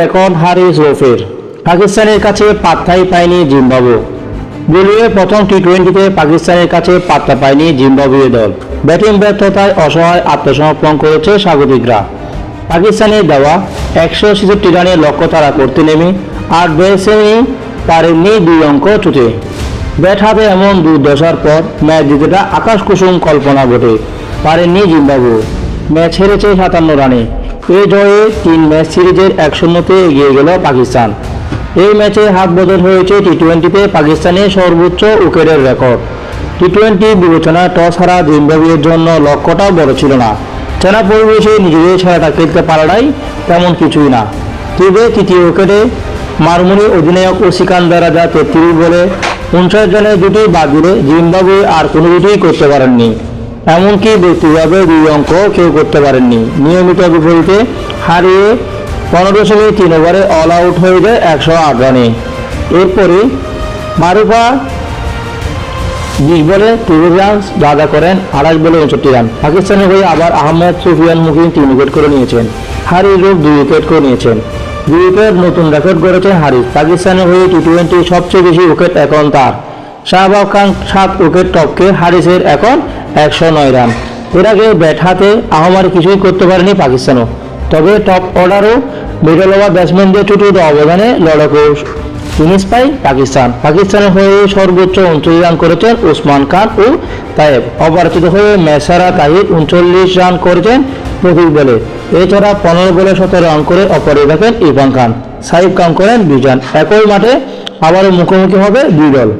Record হারিস রফের। পাকিস্তানের কাছে পাত্তাই পায়নি প্রথম টি টোয়েন্টিতে পাকিস্তানের কাছে পাত্তা পায়নি জিম্বাবুয়ে দল। ব্যাটিং ব্যর্থতায় অসহায় আত্মসমর্পণ করেছে স্বাগতিকরা। পাকিস্তানের দেওয়া একশো ছেষট্টি রানের লক্ষ্য তারা করতে নেমে আর বেসেনি পারেননি দুই অঙ্ক চুটে ব্যাট হাতে এমন দুর্দশার পর ম্যাচ জিতেটা আকাশ কুসুম কল্পনা ঘটে, পারেননি জিম্বাবু। ম্যাচ হেরেছে সাতান্ন রানে। এ জয়ে তিন ম্যাচ সিরিজের এক শূন্যতে এগিয়ে গেল পাকিস্তান। এই ম্যাচে হাত বদল হয়েছে টি টোয়েন্টিতে পাকিস্তানের সর্বোচ্চ উইকেটের রেকর্ড। টি টোয়েন্টি বিবেচনায় টস হারা জিম্বাবুয়ের জন্য লক্ষ্যটাও বড় ছিল না। চেনা পরিবেশে নিজেদের ছাড়াটা খেলতে পারাটাই তেমন কিছুই না। তবে তৃতীয় উইকেটে মারমুনি অধিনায়ক ও রাজা তেত্রিশ বলে উনষাট জনের দুটি বাদ দিলে জিম্বাবুয়ে আর কোনো কিছুই করতে পারেননি। এমনকি ব্যক্তিগতভাবে দুই অঙ্ক কেউ করতে পারেননি। নিয়মিত বিপরীতে হারিয়ে পনেরো দশমিক তিন ওভারে অল আউট হয়ে যায় একশো আট রানে। এরপরে মারুফা বিশ বলে টুয়েলভ রান দাদা করেন আড়াইশ বলে উনষট্টি রান। পাকিস্তানের হয়ে আবার আহমেদ সুফিয়ান মুকিম তিন উইকেট করে নিয়েছেন। রূপ দুই উইকেট করে নিয়েছেন। দুই উইকেট নতুন রেকর্ড করেছেন হারিস পাকিস্তানের হয়ে টি টোয়েন্টি সবচেয়ে বেশি উইকেট এখন তার। শাহবাগ খান সাত উইকেট টপকে হারিসের এখন একশো নয় রান। এর আগে ব্যাট হাতে আহমার কিছুই করতে পারেনি পাকিস্তানও। তবে টপ অর্ডারও মিডল ওভার ব্যাটসম্যানদের চুটির অবদানে লড়াকু ইনিংস পায় পাকিস্তান। পাকিস্তানের হয়ে সর্বোচ্চ উনচল্লিশ রান করেছেন ওসমান খান ও তায়েব। অপরাজিত হয়ে মেসারা তাহিদ উনচল্লিশ রান করেছেন প্রতীক বলে। এছাড়া পনেরো বলে সতেরো রান করে অপরে দেখেন ইরফান খান। সাইফ খান করেন বিজান একই মাঠে আবারও মুখোমুখি হবে দুই দল।